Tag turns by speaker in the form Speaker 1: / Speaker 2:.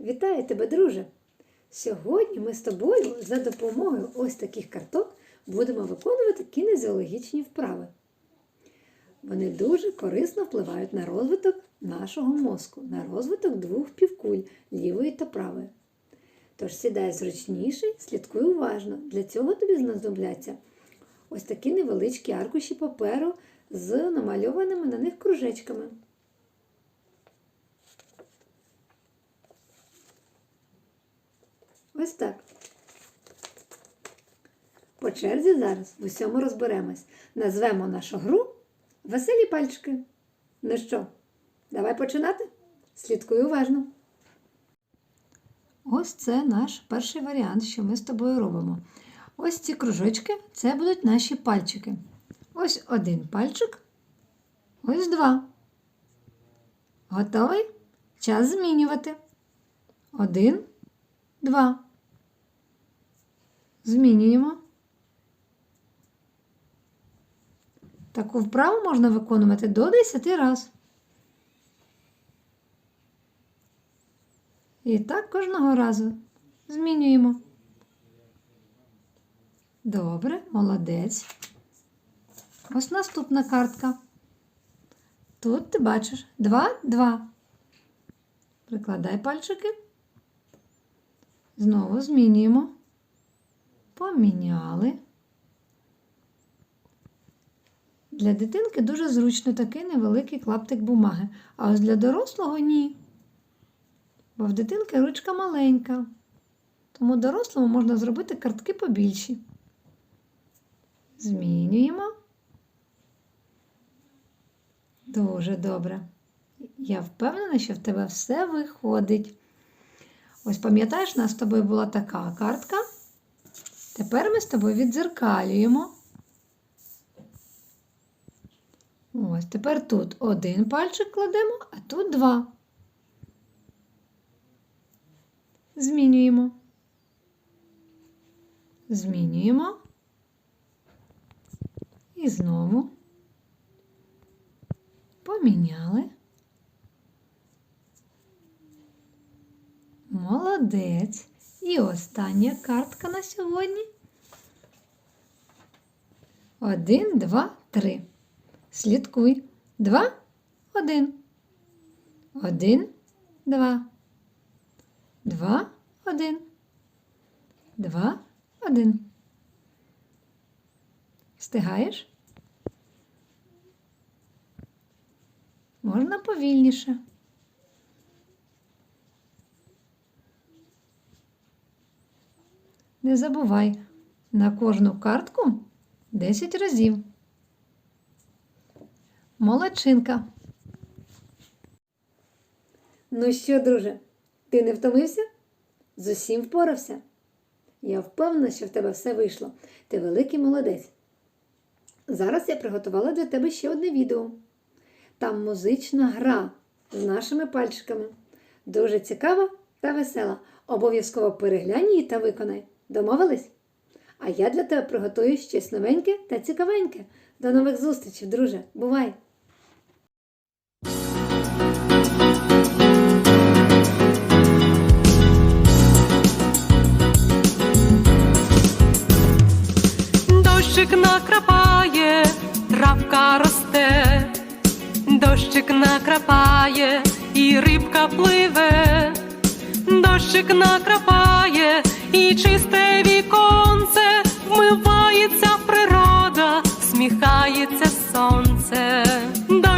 Speaker 1: Вітаю тебе, друже! Сьогодні ми з тобою за допомогою ось таких карток будемо виконувати кінезіологічні вправи. Вони дуже корисно впливають на розвиток нашого мозку, на розвиток двох півкуль лівої та правої. Тож сідай зручніше, слідкуй уважно. Для цього тобі знадобляться ось такі невеличкі аркуші паперу з намальованими на них кружечками. Ось так. По черзі зараз в усьому розберемось. Назвемо нашу гру Веселі пальчики. Ну що, давай починати? Слідкуй уважно. Ось це наш перший варіант, що ми з тобою робимо. Ось ці кружочки це будуть наші пальчики. Ось один пальчик, ось два. Готовий? Час змінювати. Один, два. Змінюємо. Таку вправу можна виконувати до 10 разів. І так кожного разу змінюємо. Добре, молодець. Ось наступна картка. Тут ти бачиш 2, 2. Прикладай пальчики. Знову змінюємо. Поміняли. Для дитинки дуже зручно такий невеликий клаптик бумаги. А ось для дорослого ні. Бо в дитинки ручка маленька. Тому дорослому можна зробити картки побільші. Змінюємо. Дуже добре. Я впевнена, що в тебе все виходить. Ось пам'ятаєш, у нас з тобою була така картка. Тепер ми з тобою віддзеркалюємо. Ось, тепер тут один пальчик кладемо, а тут два. Змінюємо. Змінюємо. І знову. Поміняли. Молодець. І остання картка на сьогодні. Один, два, три. Слідкуй. Два, один. Один, два. Два, один. Два, один. Встигаєш? Можна повільніше. Не забувай на кожну картку 10 разів. Молодчинка. Ну що, друже, ти не втомився? З усім впорався? Я впевнена, що в тебе все вийшло. Ти великий молодець. Зараз я приготувала для тебе ще одне відео. Там музична гра з нашими пальчиками. Дуже цікава та весела. Обов'язково переглянь її та виконай. Домовились? А я для тебе приготую щось новеньке та цікавеньке. До нових зустрічей, друже. Бувай!
Speaker 2: Дощик накрапає, травка росте, дощик накрапає, і рибка пливе, дощик накрапає, і чисте